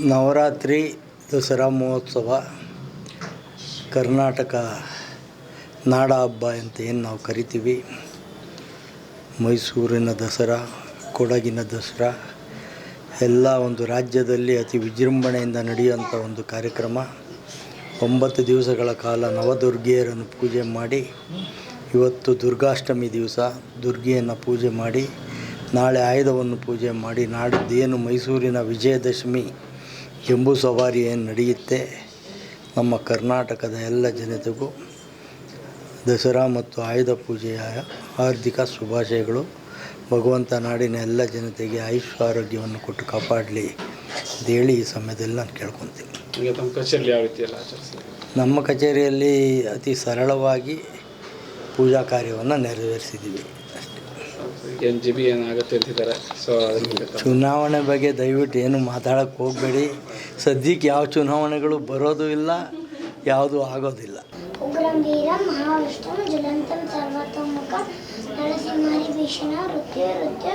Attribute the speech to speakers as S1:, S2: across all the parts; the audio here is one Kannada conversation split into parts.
S1: ನವರಾತ್ರಿ ದಸರಾ ಮಹೋತ್ಸವ ಕರ್ನಾಟಕ ನಾಡ ಹಬ್ಬ ಅಂತ ಏನು ನಾವು ಕರಿತೀವಿ. ಮೈಸೂರಿನ ದಸರಾ, ಕೊಡಗಿನ ದಸರಾ, ಎಲ್ಲ ಒಂದು ರಾಜ್ಯದಲ್ಲಿ ಅತಿ ವಿಜೃಂಭಣೆಯಿಂದ ನಡೆಯುವಂಥ ಒಂದು ಕಾರ್ಯಕ್ರಮ. ಒಂಬತ್ತು ದಿವಸಗಳ ಕಾಲ ನವದುರ್ಗಿಯರನ್ನು ಪೂಜೆ ಮಾಡಿ, ಇವತ್ತು ದುರ್ಗಾಷ್ಟಮಿ ದಿವಸ ದುರ್ಗಿಯನ್ನು ಪೂಜೆ ಮಾಡಿ, ನಾಳೆ ಆಯುಧವನ್ನು ಪೂಜೆ ಮಾಡಿ, ನಾಡಿದ್ದೇನು ಮೈಸೂರಿನ ವಿಜಯದಶಮಿ ಜಂಬೂ ಸವಾರಿ ಏನು ನಡೆಯುತ್ತೆ ನಮ್ಮ ಕರ್ನಾಟಕದ ಎಲ್ಲ ಜನತೆಗೂ ದಸರಾ ಮತ್ತು ಆಯುಧ ಪೂಜೆಯ ಹಾರ್ದಿಕ ಶುಭಾಶಯಗಳು. ಭಗವಂತ ನಾಡಿನ ಎಲ್ಲ ಜನತೆಗೆ ಆಯುಷ್ ಆರೋಗ್ಯವನ್ನು ಕೊಟ್ಟು ಕಾಪಾಡಲಿ ಅಂತೇಳಿ ಈ ಸಮಯದಲ್ಲಿ ನಾನು ಕೇಳ್ಕೊತೀನಿ.
S2: ಈಗ ತಮ್ಮ ಕಚೇರಿಯಲ್ಲಿ ಯಾವ ರೀತಿ ಎಲ್ಲ
S1: ನಮ್ಮ ಕಚೇರಿಯಲ್ಲಿ ಅತಿ ಸರಳವಾಗಿ ಪೂಜಾ ಕಾರ್ಯವನ್ನು ನೆರವೇರಿಸಿದ್ದೀವಿ.
S2: ಏನು ಜಿ ಬಿ ಏನಾಗುತ್ತೆ ಅಂತಿದ್ದಾರೆ. ಸೊ
S1: ಚುನಾವಣೆ ಬಗ್ಗೆ ದಯವಿಟ್ಟು ಏನು ಮಾತಾಡಕ್ಕೆ ಹೋಗಬೇಡಿ. ಸದ್ಯಕ್ಕೆ ಯಾವ ಚುನಾವಣೆಗಳು ಬರೋದು ಇಲ್ಲ ಯಾವುದೂ ಆಗೋದಿಲ್ಲ.
S3: ಉಗ್ರಂ ವೀರಂ ಮಹಾವಿಷ್ಣುಂ ಜ್ವಲಂತಂ ಸರ್ವತೋಮುಖಂ ನರಸಿಂಹರಿ ಭೀಷಣ ಋತ್ಯ ಋತ್ಯ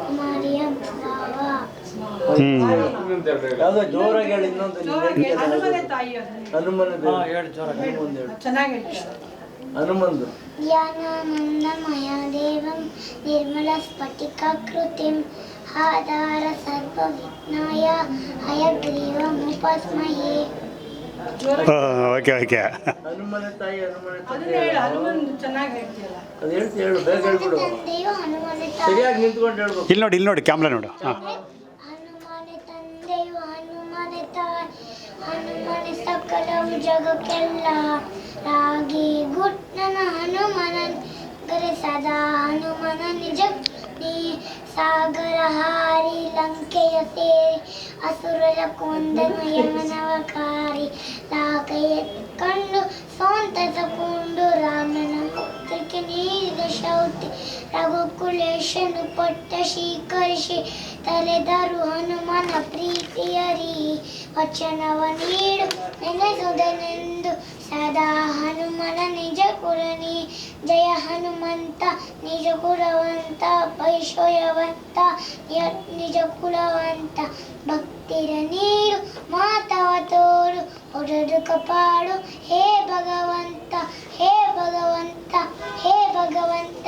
S3: ಕುಮಾರಿಯಂ ಭಾವ
S1: ಯಾವುದೋ ಜೋರಾಗಿ ಹೇಳಿ ಇನ್ನೊಂದು
S4: ಹನುಮನೆ ಚೆನ್ನಾಗಿ
S3: ದೇವಂ ನಿರ್ಮಲ ಸ್ಫಟಿಕಾಕೃತಿಂ ಆಧಾರ ಸರ್ವವಿಜ್ಞಾಯ ಹಯಗ್ರೀವಂ ಉಪಸ್ಮಹೇ
S5: ಓಕೆ ಓಕೆ.
S1: ಹನುಮನ ತಾಯಿ ಹನುಮನ
S4: ಅದನ್ನ ಹೇಳು ಹನುಮನ್ ಚೆನ್ನಾಗಿ ಹೇಳ್ತೀಯಲ್ಲ.
S1: ಅದು ಹೇಳ್ತಿ ಹೇಳು ಬೇಗ ಹೇಳ್ಬಿಡು.
S3: ತಂದೆಯು ಹನುಮನ ತಾಯಿ.
S1: ಸರಿಯಾಗಿ ನಿಂತ್ಕೊಂಡು ಹೇಳ್ಬೇಕು.
S5: ಇಲ್ಲಿ ನೋಡಿ ಇಲ್ಲಿ ನೋಡಿ ಕ್ಯಾಮ್ರಾ ನೋಡು. ಹಾಂ.
S3: ಹನುಮನೆ ತಂದೆಯು ಹನುಮನೆ ತಾಯಿ. ಹನುಮನೆ ಜಗಕ್ಕೆಲ್ಲ ರಾಗಿ ಗರೆ ಸದಾ ಹನುಮನ ನಿಜ ನೀ ಸಾಗರ ಹಾರಿ ಲಂಕೆಯ ಸೇರಿ ಅಸುರರ ಕೊಂದನು ಯಮನವಕಾರಿ. ಲಾಕೆಯ ಕಂಡು ಸೋಂತಸ ಕೊಂಡು, ರಾಮನ ಮುಕ್ತಕ್ಕೆ ನೀಡಿದ ಶೌತಿ. ರಘುಕುಲೇಶನು ಪಟ್ಟ ಶೀಕರಿಸಿ, ತಲೆದರು ಹನುಮನ ಪ್ರೀತಿಯರಿ ವಚನವ ನೀಡು, ನೆನೆಸುವುದನೆಂದು ಸದಾ ಹನುಮನ ನಿಜ ಕುಲನಿ ಜಯ ಹನುಮಂತ ನಿಜ ಕುಲವಂತ ಪೈಶೋಯವಂತ ನಿಜ ಕುಲವಂತ ಭಕ್ತಿರ ನೀರು, ಮಾತವ ತೋರು ಒಡದು ಕಪಾಡು ಹೇ ಭಗವಂತ ಹೇ ಭಗವಂತ ಹೇ ಭಗವಂತ.